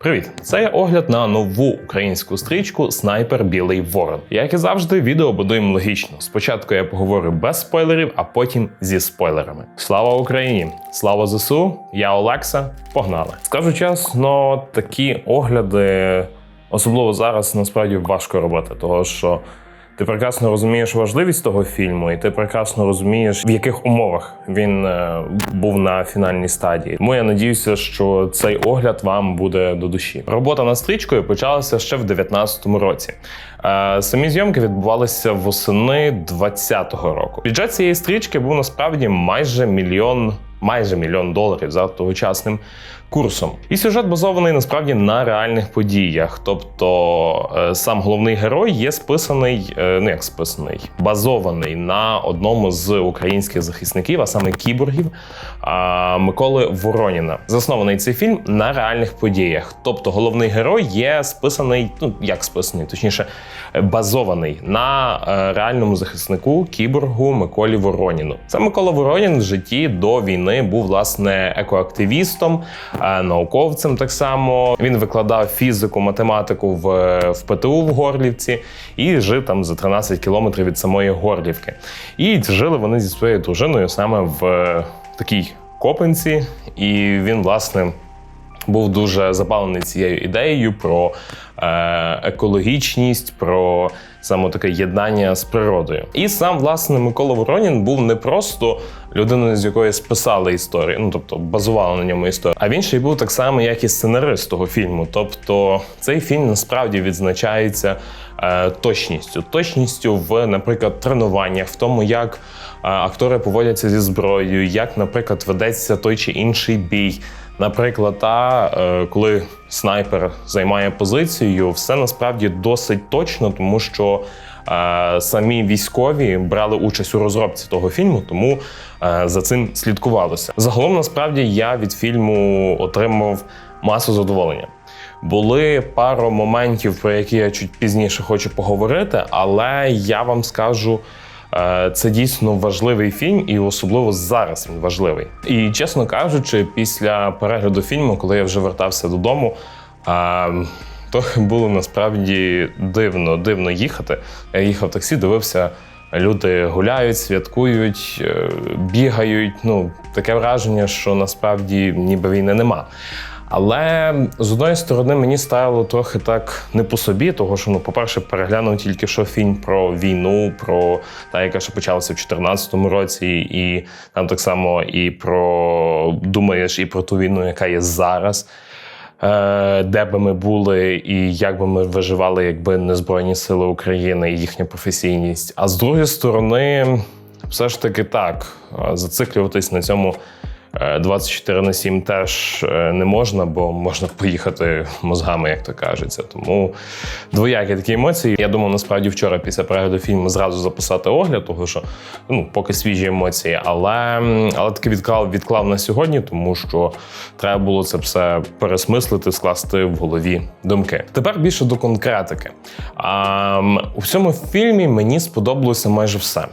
Привіт! Це огляд на нову українську стрічку Снайпер Білий Ворон. Як і завжди, відео будуємо логічно. Спочатку я поговорю без спойлерів, а потім зі спойлерами. Слава Україні! Слава ЗСУ! Я Олекса. Погнали! Скажу чесно, такі огляди, особливо зараз, насправді важко робити, того що. Ти прекрасно розумієш важливість того фільму, і ти прекрасно розумієш, в яких умовах він е, був на фінальній стадії. Тому я надіюся, що цей огляд вам буде до душі. Робота над стрічкою почалася ще в 2019 році. Е, самі зйомки відбувалися восени 2020 року. Бюджет цієї стрічки був насправді майже мільйон. Майже мільйон доларів за тогочасним курсом. І сюжет базований насправді на реальних подіях. Тобто е, сам головний герой є списаний, е, ну як списаний, базований на одному з українських захисників, а саме кіборгів Миколи Вороніна. Заснований цей фільм на реальних подіях. Тобто головний герой є списаний, ну як списаний, точніше, е, базований на е, реальному захиснику кіборгу Миколі Вороніну. Це Микола Воронін в житті до війни був власне екоактивістом, е, науковцем. Так само він викладав фізику, математику в, в ПТУ в Горлівці і жив там за 13 кілометрів від самої Горлівки. І жили вони зі своєю дружиною саме в е, такій копинці, і він власне був дуже запалений цією ідеєю про е, екологічність, про саме таке єднання з природою. І сам власне Микола Воронін був не просто людиною, з якої списали історію, ну тобто базували на ньому історію. А він ще й був так само, як і сценарист того фільму. Тобто цей фільм насправді відзначається е, точністю, точністю в, наприклад, тренуваннях, в тому, як е, актори поводяться зі зброєю, як, наприклад, ведеться той чи інший бій. Наприклад, та е, коли снайпер займає позицію, все насправді досить точно, тому що е, самі військові брали участь у розробці того фільму, тому е, за цим слідкувалося. Загалом, насправді, я від фільму отримав масу задоволення. Були пару моментів, про які я чуть пізніше хочу поговорити, але я вам скажу. Е, Це дійсно важливий фільм, і особливо зараз він важливий. І чесно кажучи, після перегляду фільму, коли я вже вертався додому, е, то було насправді дивно, дивно їхати. Я їхав в таксі, дивився. Люди гуляють, святкують, е, бігають. Ну таке враження, що насправді ніби війни нема. Але з одної сторони мені стало трохи так не по собі, того що ну, по-перше, переглянув тільки що фільм про війну, про та, яка ще почалася в 2014 році, і там так само і про думаєш і про ту війну, яка є зараз. Е, Де би ми були, і як би ми виживали, якби не Збройні Сили України і їхня професійність. А з другої сторони, все ж таки так, е, зациклюватись на цьому 24 на 7 теж е, не можна, бо можна поїхати мозгами, як то кажеться. Тому двоякі такі емоції. Я думав, насправді вчора після перегляду фільму зразу записати огляд, тому що ну, поки свіжі емоції, але, але таки відклав, відклав на сьогодні, тому що треба було це все пересмислити, скласти в голові думки. Тепер більше до конкретики. А, у всьому фільмі мені сподобалося майже все.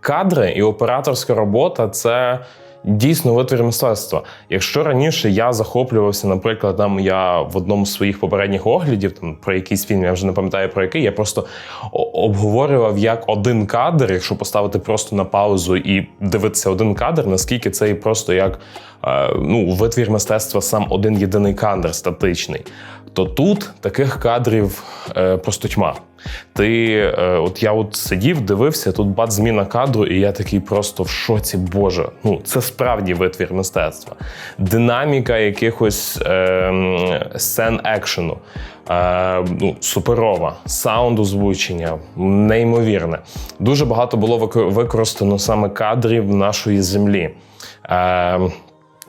Кадри і операторська робота це. Дійсно, витвір мистецтва. Якщо раніше я захоплювався, наприклад, там я в одному з своїх попередніх оглядів, там про якийсь фільм, я вже не пам'ятаю про який, я просто обговорював як один кадр, якщо поставити просто на паузу і дивитися один кадр, наскільки це і просто як е, ну, витвір мистецтва сам один єдиний кадр статичний. То тут таких кадрів е, просто тьма. Ти, е, от я от сидів, дивився, тут бац зміна кадру, і я такий просто в шоці, боже. Ну це справді витвір мистецтва. Динаміка якихось е, сцен екшену. Е, ну, суперова, саунд озвучення, неймовірне. Дуже багато було використано саме кадрів нашої землі. Е,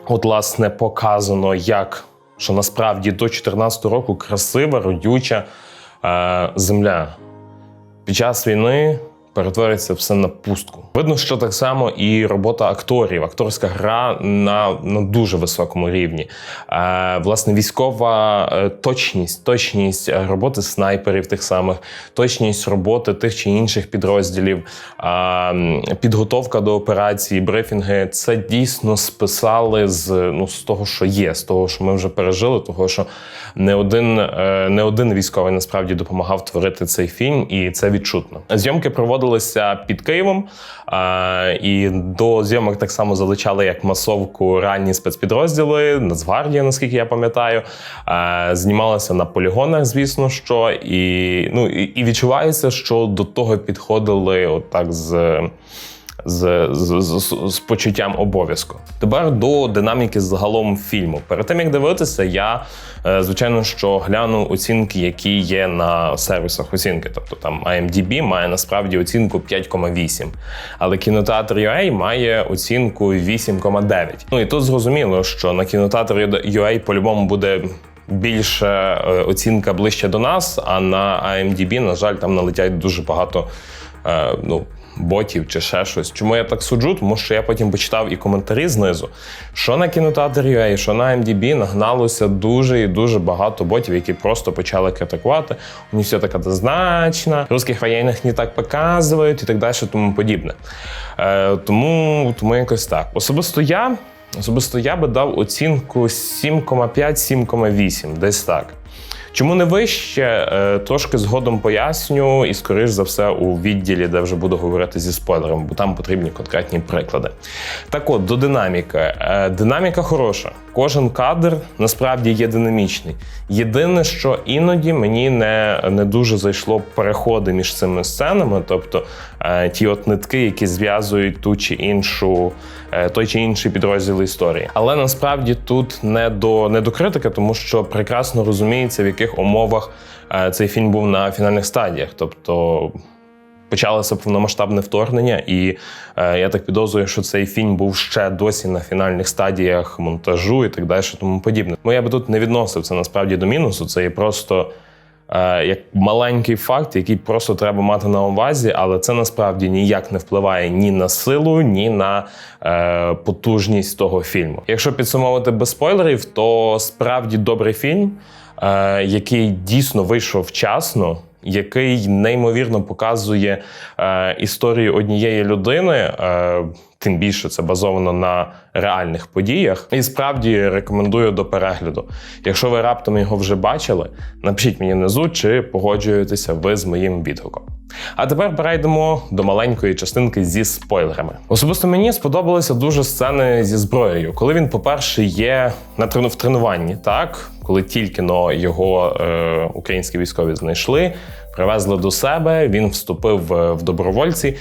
от, власне, показано, як що насправді до 2014 року красива, родюча земля. Під час війни перетвориться все на пустку. Видно, що так само і робота акторів, акторська гра на, на дуже високому рівні. Е, власне, військова е, точність, точність е, роботи снайперів тих самих, точність роботи тих чи інших підрозділів, е, підготовка до операції, брифінги це дійсно списали з, ну, з того, що є, з того, що ми вже пережили, того, що не один, е, не один військовий насправді допомагав творити цей фільм, і це відчутно. Зйомки проводилися під Києвом, і до зйомок так само залучали як масовку ранні спецпідрозділи, Нацгвардія, наскільки я пам'ятаю. Знімалося на полігонах, звісно, що і ну і відчувається, що до того підходили отак з з, з, з, з почуттям обов'язку. Тепер до динаміки загалом фільму. Перед тим як дивитися, я е, звичайно що гляну оцінки, які є на сервісах оцінки. Тобто там IMDb має насправді оцінку 5,8, але кінотеатр UA має оцінку 8,9. Ну і тут зрозуміло, що на кінотеатрі UA по-любому буде. Більше е, оцінка ближче до нас, а на IMDb, на жаль, там налетять дуже багато е, ну, ботів чи ще щось. Чому я так суджу? Тому що я потім почитав і коментарі знизу, що на кінотеатрі що на MDB нагналося дуже і дуже багато ботів, які просто почали критикувати. У них все так однозначно, русських воєнних не так показують і так далі, тому подібне. Е, Тому, тому якось так. Особисто я. Особисто я би дав оцінку 7,5-7,8, десь так. Чому не вище? Е, трошки згодом поясню, і скоріш за все у відділі, де вже буду говорити зі спойлером, бо там потрібні конкретні приклади. Так от, до динаміки. Е, динаміка хороша. Кожен кадр насправді є динамічний. Єдине, що іноді мені не не дуже зайшло переходи між цими сценами, тобто е, ті от нитки, які зв'язують ту чи іншу, е, той чи інший підрозділ історії. Але насправді тут не до не до критики, тому що прекрасно розуміється, в яких умовах е, цей фільм був на фінальних стадіях. Тобто почалося повномасштабне вторгнення, і е, я так підозрюю, що цей фільм був ще досі на фінальних стадіях монтажу і так далі, тому подібне. Ну я би тут не відносив це насправді до мінусу. Це є просто. Е, як маленький факт, який просто треба мати на увазі, але це насправді ніяк не впливає ні на силу, ні на е, потужність того фільму. Якщо підсумовувати без спойлерів, то справді добрий фільм, е, який дійсно вийшов вчасно який неймовірно показує е, історію однієї людини. Е, Тим більше це базовано на реальних подіях. І справді рекомендую до перегляду. Якщо ви раптом його вже бачили, напишіть мені внизу, чи погоджуєтеся ви з моїм відгуком. А тепер перейдемо до маленької частинки зі спойлерами. Особисто мені сподобалися дуже сцени зі зброєю, коли він, по-перше, є на трену в тренуванні, так коли тільки но його е, українські військові знайшли, привезли до себе. Він вступив в добровольці.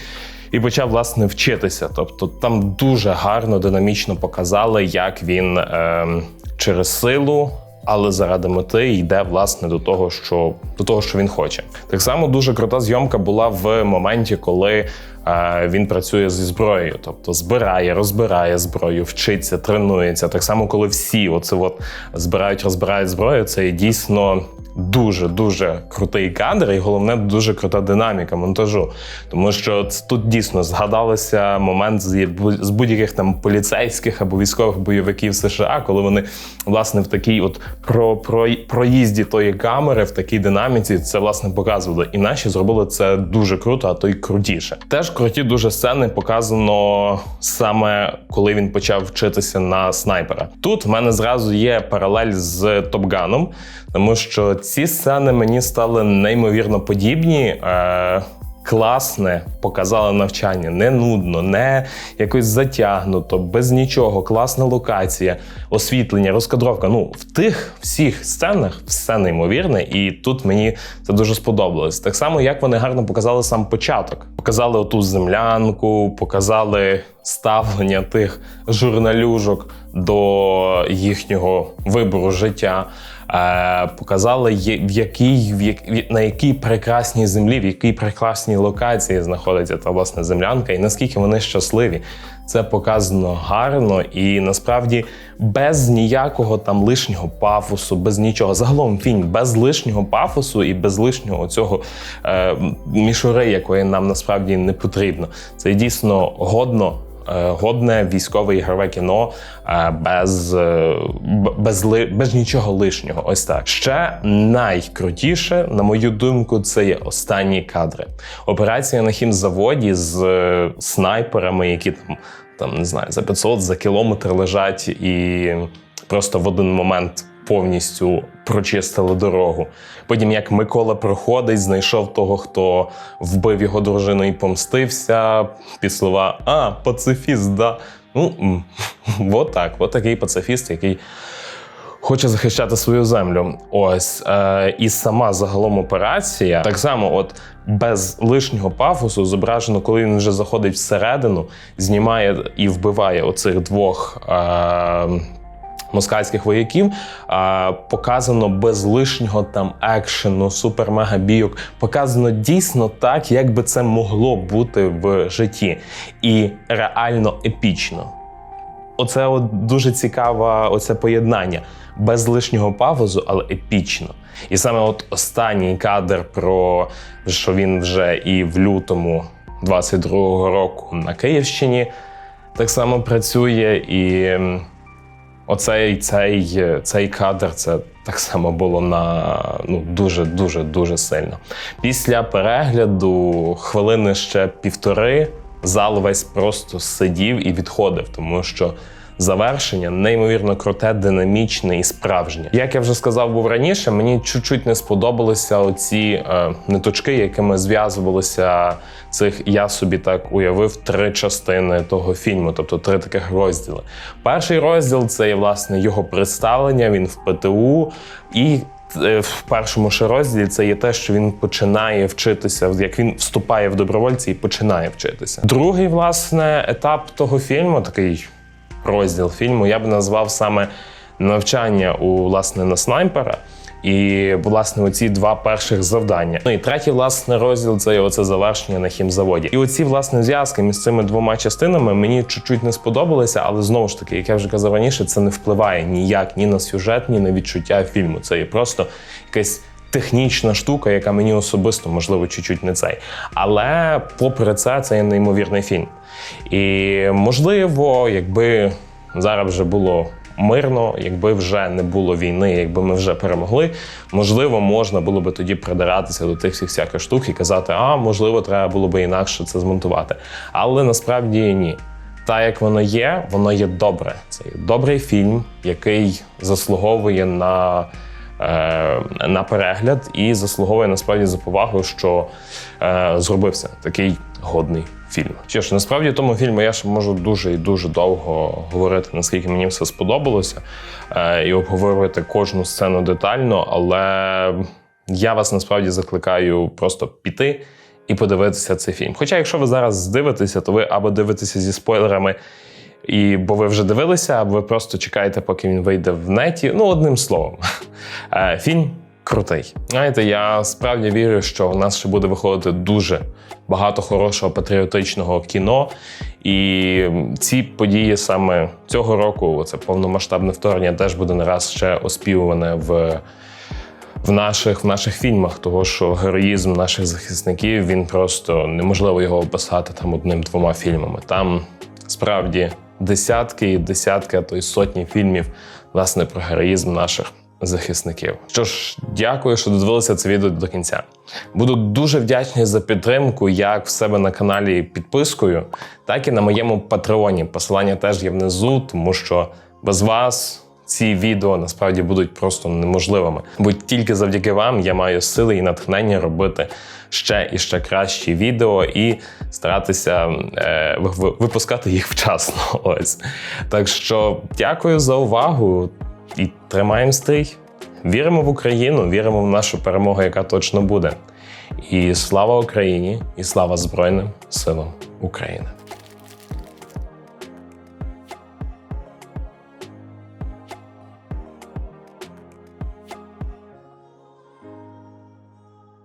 І почав власне вчитися. Тобто там дуже гарно, динамічно показали, як він е, через силу, але заради мети йде власне до того, що до того, що він хоче. Так само дуже крута зйомка була в моменті, коли е, він працює зі зброєю, тобто збирає, розбирає зброю, вчиться, тренується. Так само, коли всі оце от збирають, розбирають зброю, це дійсно дуже дуже крутий кадр, і головне дуже крута динаміка монтажу. Тому що тут дійсно згадалося момент з будь-яких там поліцейських або військових бойовиків США, коли вони власне в такій от про, про проїзді тої камери в такій динаміці це власне показували. І наші зробили це дуже круто, а то й крутіше. Теж круті дуже сцени показано саме коли він почав вчитися на снайпера. Тут в мене зразу є паралель з Топганом, тому що ці сцени мені стали неймовірно подібні. Е, Класне показали навчання, не нудно, не якось затягнуто, без нічого. Класна локація, освітлення, розкадровка. Ну в тих всіх сценах все неймовірне, і тут мені це дуже сподобалось. Так само, як вони гарно показали сам початок. Показали оту землянку, показали ставлення тих журналюжок до їхнього вибору життя. Е, показали, в якій, в як, на якій прекрасній землі, в якій прекрасній локації знаходиться та власне землянка, і наскільки вони щасливі. це показано гарно і насправді без ніякого там лишнього пафосу, без нічого. Загалом фільм без лишнього пафосу і без лишнього цього е, мішури, якої нам насправді не потрібно. Це дійсно годно. Е, Годне військове ігрове кіно е, без, е, без, без нічого лишнього. Ось так. Ще найкрутіше, на мою думку, це є останні кадри. Операція на хімзаводі з снайперами, які там, там не знаю, за 500, за кілометр лежать і просто в один момент повністю прочистили дорогу. Потім, як Микола проходить, знайшов того, хто вбив його дружину і помстився. Під слова А, пацифіст, да. Ну, от так, от такий пацифіст, який хоче захищати свою землю. Ось е, і сама загалом операція так само, от без лишнього пафосу, зображено, коли він вже заходить всередину, знімає і вбиває оцих двох. Е, Москальських вояків показано без лишнього там екшену, супер-мега бійок. Показано дійсно так, як би це могло бути в житті, і реально епічно. Оце от дуже цікаве оце поєднання без лишнього пафосу, але епічно. І саме от останній кадр про що він вже і в лютому 22-го року на Київщині так само працює. І оцей цей, цей кадр це так само було на ну дуже дуже дуже сильно. Після перегляду хвилини ще півтори зал весь просто сидів і відходив, тому що. Завершення неймовірно круте, динамічне і справжнє. Як я вже сказав був раніше, мені чуть-чуть не сподобалися оці е, ниточки, якими зв'язувалися цих. Я собі так уявив три частини того фільму, тобто три таких розділи. Перший розділ це є власне його представлення. Він в ПТУ і. Е, В першому ще розділі це є те, що він починає вчитися, як він вступає в добровольці і починає вчитися. Другий, власне, етап того фільму, такий розділ фільму, я б назвав саме навчання у власне на снайпера. І власне оці два перших завдання. Ну і третій власне розділ це є оце завершення на хімзаводі. І оці власне зв'язки між цими двома частинами мені чуть-чуть не сподобалися, але знову ж таки, як я вже казав раніше, це не впливає ніяк ні на сюжет, ні на відчуття фільму. Це є просто якась технічна штука, яка мені особисто, можливо, чуть-чуть не цей. Але попри це, це є неймовірний фільм. І можливо, якби зараз вже було мирно, якби вже не було війни, якби ми вже перемогли, можливо, можна було би тоді придиратися до тих всіх всяких штук і казати, а можливо, треба було би інакше це змонтувати. Але насправді ні. Та як воно є, воно є добре. Це є добрий фільм, який заслуговує на е, на перегляд і заслуговує насправді за повагу, що е, зробився такий годний фільм. Що ж, насправді тому фільму я ще можу дуже і дуже довго говорити, наскільки мені все сподобалося, е, і обговорювати кожну сцену детально, але я вас насправді закликаю просто піти. І подивитися цей фільм. Хоча, якщо ви зараз дивитеся, то ви або дивитеся зі спойлерами, і бо ви вже дивилися, або ви просто чекаєте, поки він вийде в неті. Ну, одним словом, Е, фільм крутий. Знаєте, я справді вірю, що у нас ще буде виходити дуже багато хорошого патріотичного кіно. І ці події саме цього року, це повномасштабне вторгнення, теж буде не раз ще оспівуване в. В наших в наших фільмах, того що героїзм наших захисників він просто неможливо його описати там одним-двома фільмами. Там справді десятки і десятки, а то й сотні фільмів власне про героїзм наших захисників. Що ж, дякую, що додивилися це відео до кінця. Буду дуже вдячний за підтримку як в себе на каналі підпискою, так і на моєму патреоні. Посилання теж є внизу, тому що без вас. Ці відео насправді будуть просто неможливими, бо тільки завдяки вам я маю сили і натхнення робити ще і ще кращі відео і старатися е, ви- ви- випускати їх вчасно. Ось так що дякую за увагу і тримаємо стрій. Віримо в Україну, віримо в нашу перемогу, яка точно буде. І слава Україні, і слава Збройним силам України.